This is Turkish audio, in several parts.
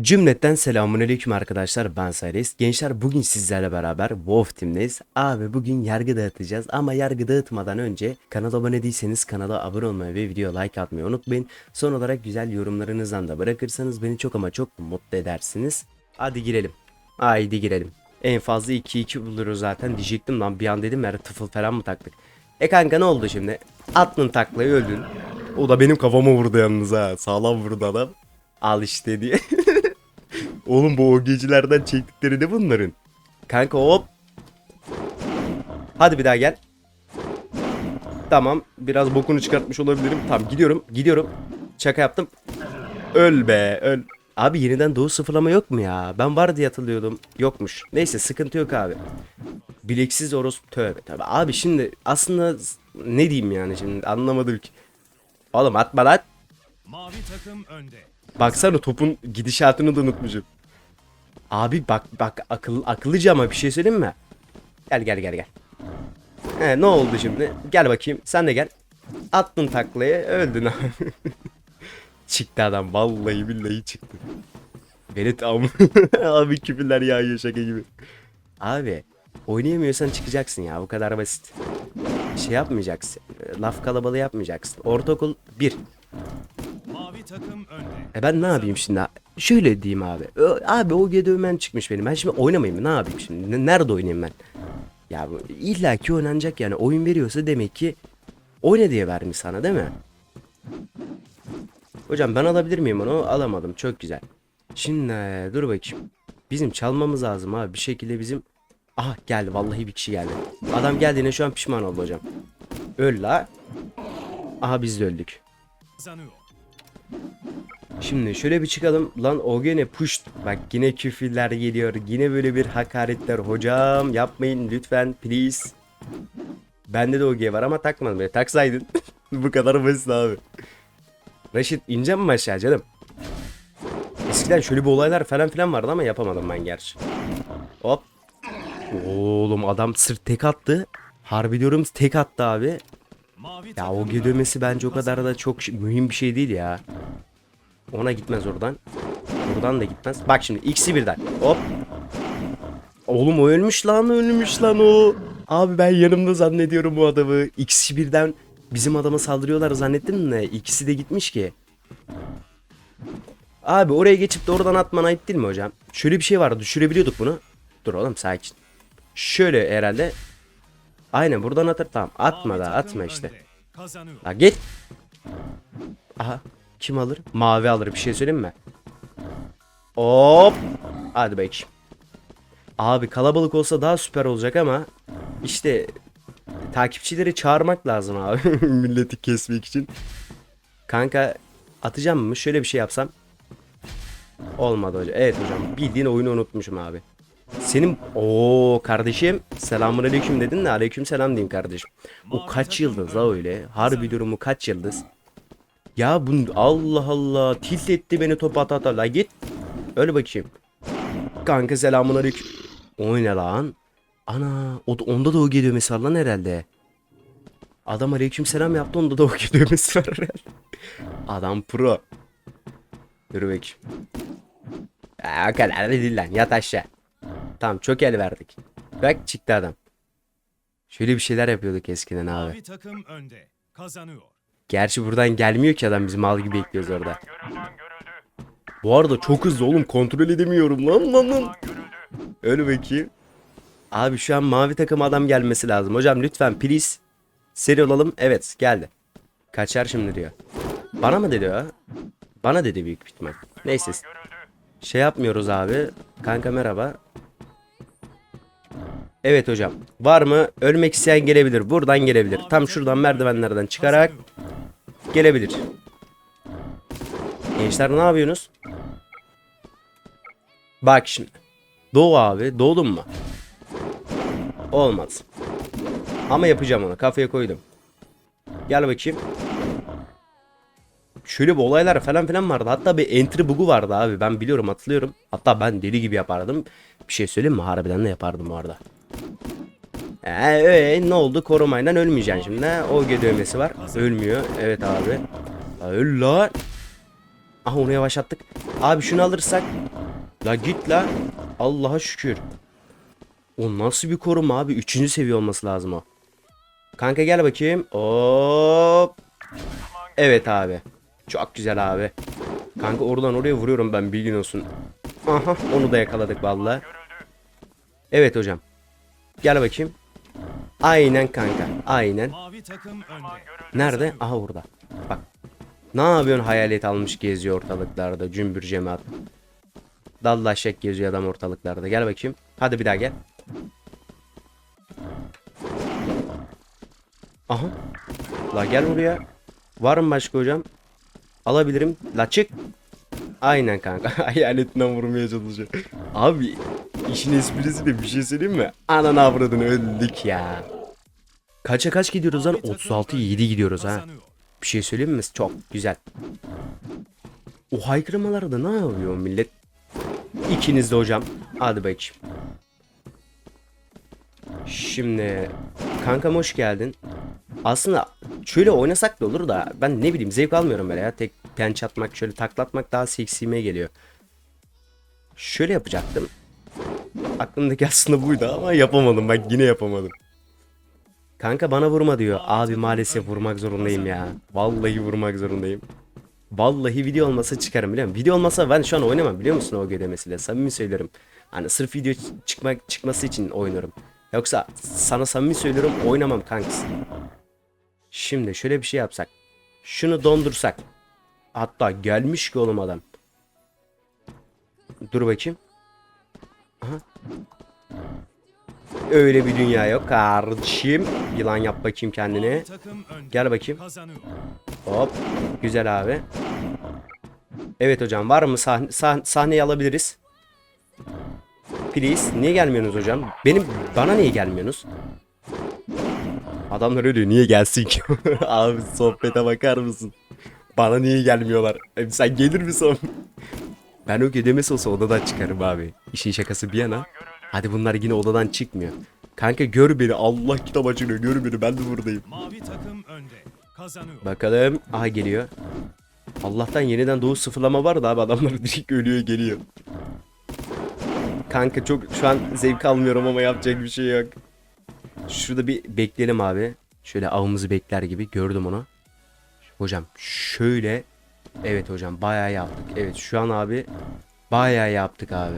Cümletten selamünaleyküm arkadaşlar ben Sayres. Gençler bugün sizlerle beraber Wolf Team'deyiz. Abi bugün yargı dağıtacağız ama yargı dağıtmadan önce kanala abone değilseniz kanala abone olmayı ve video like atmayı unutmayın. Son olarak güzel yorumlarınızdan da bırakırsanız beni çok ama çok mutlu edersiniz. Hadi girelim. Haydi girelim. En fazla 2-2 buluruz zaten diyecektim lan bir an dedim ya tıfıl falan mı taktık. E kanka ne oldu şimdi? Attın taklayı öldün. O da benim kafama vurdu yalnız ha. Sağlam vurdu adam. Al işte diye. Oğlum bu o gecelerden çektikleri ne bunların? Kanka hop. Hadi bir daha gel. Tamam. Biraz bokunu çıkartmış olabilirim. Tamam gidiyorum. Gidiyorum. Şaka yaptım. Öl be. Öl. Abi yeniden doğu sıfırlama yok mu ya? Ben var diye hatırlıyordum. Yokmuş. Neyse sıkıntı yok abi. Bileksiz orospu tövbe tabi. Abi şimdi aslında ne diyeyim yani şimdi anlamadım ki. Oğlum atma lan. Mavi takım önde. Baksana topun gidişatını da unutmuşum. Abi bak bak akıl akıllıca ama bir şey söyleyeyim mi? Gel gel gel gel. He ne oldu şimdi? Gel bakayım sen de gel. Attın taklaya öldün abi. çıktı adam vallahi billahi çıktı. Beni tam abi küfürler yağıyor şaka gibi. Abi oynayamıyorsan çıkacaksın ya bu kadar basit. Şey yapmayacaksın. Laf kalabalığı yapmayacaksın. Ortaokul 1. Mavi takım önde. E ben ne yapayım şimdi? Şöyle diyeyim abi. Abi o dövmen çıkmış benim. Ben şimdi oynamayayım mı? Ne yapayım şimdi? Ne- Nerede oynayayım ben? Ya bu illa ki oynanacak yani. Oyun veriyorsa demek ki oyna diye vermiş sana değil mi? Hocam ben alabilir miyim onu? Alamadım. Çok güzel. Şimdi e, dur bakayım. Bizim çalmamız lazım abi. Bir şekilde bizim... Aha geldi. Vallahi bir kişi geldi. Adam geldiğine şu an pişman oldu hocam. Öl la. Aha biz de öldük. Kazanıyor. Şimdi şöyle bir çıkalım. Lan o gene puşt. Bak yine küfürler geliyor. Yine böyle bir hakaretler. Hocam yapmayın lütfen please. Bende de OG var ama takmadım. Böyle taksaydın. Bu kadar basit abi. Reşit ineceğim mi aşağı canım? Eskiden şöyle bir olaylar falan filan vardı ama yapamadım ben gerçi. Hop. Oğlum adam sırt tek attı. Harbi diyorum tek attı abi. Ya o dövmesi bence o kadar da çok mühim bir şey değil ya. Ona gitmez oradan. Buradan da gitmez. Bak şimdi ikisi birden. Hop. Oğlum o ölmüş lan ölmüş lan o. Abi ben yanımda zannediyorum bu adamı. İkisi birden bizim adama saldırıyorlar zannettim de ikisi de gitmiş ki. Abi oraya geçip de oradan atman ayıp değil mi hocam? Şöyle bir şey var düşürebiliyorduk bunu. Dur oğlum sakin. Şöyle herhalde. Aynen buradan atar tamam. Atma da atma işte. La git. Aha. Kim alır? Mavi alır. Bir şey söyleyeyim mi? Hop. Hadi bakayım. Abi kalabalık olsa daha süper olacak ama işte takipçileri çağırmak lazım abi. Milleti kesmek için. Kanka atacağım mı? Şöyle bir şey yapsam. Olmadı hocam. Evet hocam. Bildiğin oyunu unutmuşum abi. Senin o kardeşim selamun aleyküm dedin de aleyküm selam diyeyim kardeşim. O kaç yıldız la öyle? Harbi diyorum o kaç yıldız? Ya bu Allah Allah tilt etti beni top ata ata la git. Öyle bakayım. Kanka selamun aleyküm. O ne lan? Ana o da, onda da o geliyor mesela lan herhalde. Adam aleyküm selam yaptı onda da o geliyor mesela herhalde. Adam pro. Dur bakayım. Ya, o kadar da değil lan yat aşağı. Tamam çok el verdik. Bak çıktı adam. Şöyle bir şeyler yapıyorduk eskiden abi. Mavi takım önde. Kazanıyor. Gerçi buradan gelmiyor ki adam biz mal gibi bekliyoruz orada. Bu arada çok hızlı oğlum kontrol edemiyorum lan lan lan. Öyle bakayım. Abi şu an mavi takım adam gelmesi lazım. Hocam lütfen please. Seri olalım. Evet geldi. Kaçar şimdi diyor. Bana mı dedi o? Bana dedi büyük ihtimal. Neyse. Şey yapmıyoruz abi. Kanka merhaba. Evet hocam. Var mı? Ölmek isteyen gelebilir. Buradan gelebilir. Tam şuradan merdivenlerden çıkarak. Gelebilir. Gençler ne yapıyorsunuz? Bak şimdi. Doğu abi. Doğdun mu? Olmaz. Ama yapacağım onu. Kafaya koydum. Gel bakayım. Şöyle bir olaylar falan filan vardı. Hatta bir entry bug'u vardı abi. Ben biliyorum hatırlıyorum. Hatta ben deli gibi yapardım. Bir şey söyleyeyim mi? Harbiden de yapardım bu arada. Ee, ne oldu? Korumayla ölmeyeceksin şimdi. O dövmesi var. Ölmüyor. Evet abi. Öl lan. Aha onu yavaşlattık. Abi şunu alırsak. La git la. Allah'a şükür. O nasıl bir koruma abi? Üçüncü seviye olması lazım o. Kanka gel bakayım. Hop. Evet abi. Çok güzel abi. Kanka oradan oraya vuruyorum ben bilgin olsun. Aha onu da yakaladık vallahi. Evet hocam. Gel bakayım. Aynen kanka. Aynen. Nerede? Aha burada. Bak. Ne yapıyorsun hayalet almış geziyor ortalıklarda cümbür cemaat. Dallaşek geziyor adam ortalıklarda. Gel bakayım. Hadi bir daha gel. Aha. La gel buraya. Var mı başka hocam? Alabilirim. La çık. Aynen kanka. Hayaletinden vurmaya çalışıyor. Abi işin esprisi de bir şey söyleyeyim mi? Ananı avradını öldük ya. Kaça kaç gidiyoruz lan? Mavi takım 36 önde. 7 gidiyoruz ha. Bir şey söyleyeyim mi? Çok güzel. O haykırmalarda ne yapıyor millet? İkiniz de hocam. Hadi bakayım. Şimdi kankam hoş geldin. Aslında şöyle oynasak da olur da ben ne bileyim zevk almıyorum böyle ya. Tek penç atmak şöyle taklatmak daha seksime geliyor. Şöyle yapacaktım. Aklımdaki aslında buydu ama yapamadım bak yine yapamadım. Kanka bana vurma diyor. Abi maalesef vurmak zorundayım ya. Vallahi vurmak zorundayım. Vallahi video olmasa çıkarım biliyor musun? Video olmasa ben şu an oynamam biliyor musun o ödemesiyle. Samimi söylüyorum. Hani sırf video çıkmak çıkması için oynuyorum. Yoksa sana samimi söylüyorum oynamam kankası. Şimdi şöyle bir şey yapsak. Şunu dondursak. Hatta gelmiş ki oğlum adam. Dur bakayım. Öyle bir dünya yok kardeşim. Yılan yap bakayım önde. Gel bakayım. Hop. Güzel abi. Evet hocam var mı sahne, sah- sahneyi alabiliriz. Please. Niye gelmiyorsunuz hocam? Benim bana niye gelmiyorsunuz? Adamlar ölüyor. Niye gelsin ki? abi sohbete bakar mısın? Bana niye gelmiyorlar? Sen gelir misin? Ben o ödemesi olsa odadan çıkarım abi. İşin şakası bir yana. Hadi bunlar yine odadan çıkmıyor. Kanka gör beni. Allah kitap açılıyor. Gör beni. Ben de buradayım. Mavi takım önde. Kazanıyor. Bakalım. Aha geliyor. Allah'tan yeniden doğu sıfırlama var da abi adamlar direkt ölüyor geliyor. Kanka çok şu an zevk almıyorum ama yapacak bir şey yok. Şurada bir bekleyelim abi. Şöyle avımızı bekler gibi gördüm onu. Hocam şöyle. Evet hocam bayağı yaptık. Evet şu an abi bayağı yaptık abi.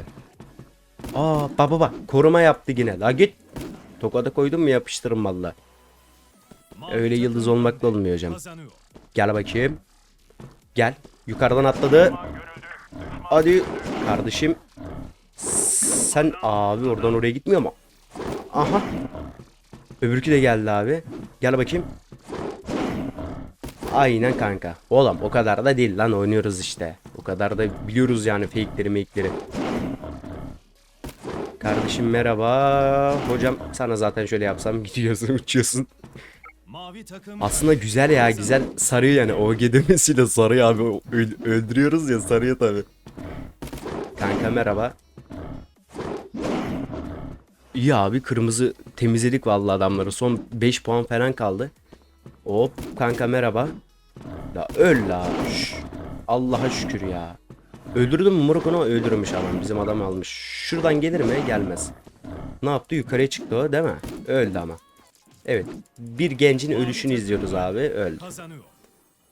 Aa baba bak koruma yaptı yine. La git. Tokada koydum mu yapıştırın valla. Öyle yıldız olmakla olmuyor hocam. Gel bakayım. Gel. Yukarıdan atladı. Hadi kardeşim. Sen abi oradan oraya gitmiyor mu? Aha. Öbürkü de geldi abi. Gel bakayım. Aynen kanka. Oğlum o kadar da değil lan oynuyoruz işte. O kadar da biliyoruz yani fake'leri make'leri. Kardeşim merhaba. Hocam sana zaten şöyle yapsam gidiyorsun uçuyorsun. Mavi takım Aslında güzel ya güzel sarıyor yani OG demesiyle sarıyor abi Öl- öldürüyoruz ya sarıyor tabi. Kanka merhaba. İyi abi kırmızı temizledik vallahi adamları son 5 puan falan kaldı. Hop kanka merhaba. La öl la. Şş. Allah'a şükür ya. Öldürdüm mü moruk onu öldürmüş adam bizim adam almış. Şuradan gelir mi? Gelmez. Ne yaptı? Yukarıya çıktı o değil mi? Öldü ama. Evet. Bir gencin ölüşünü izliyoruz abi. Öldü.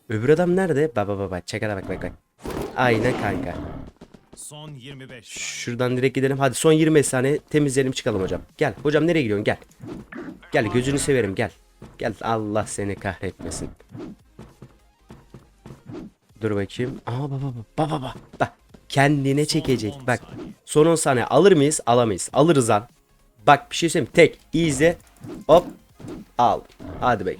Öbür adam nerede? Baba baba. Çekala bak bak bak. Aynen kanka. Son 25 saniye. Şuradan direkt gidelim. Hadi son 20 saniye temizleyelim çıkalım hocam. Gel. Hocam nereye gidiyorsun? Gel. Gel gözünü severim gel. Gel Allah seni kahretmesin. Dur bakayım. Aa baba baba baba baba. Bak kendine çekecek. Bak son 10 saniye alır mıyız? Alamayız. Alırız lan. Bak bir şey söyleyeyim. Tek. izle. Hop. Al. Hadi.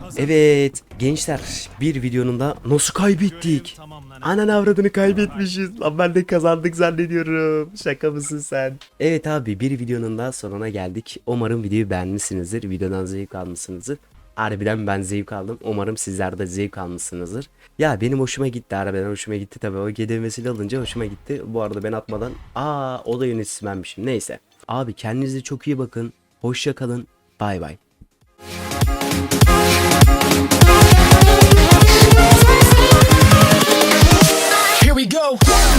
Kazanıyor. Evet gençler bir videonun da nasıl kaybettik? Anan avradını kaybetmişiz. Lan ben de kazandık zannediyorum. Şaka mısın sen? Evet abi bir videonun daha sonuna geldik. Umarım videoyu beğenmişsinizdir. Videodan zevk almışsınızdır. Harbiden ben zevk aldım. Umarım sizler de zevk almışsınızdır. Ya benim hoşuma gitti. Harbiden hoşuma gitti tabii. O GDM'siyle alınca hoşuma gitti. Bu arada ben atmadan aa o da yöneticisi benmişim. Neyse. Abi kendinize çok iyi bakın. Hoşça kalın. Bay bay. go.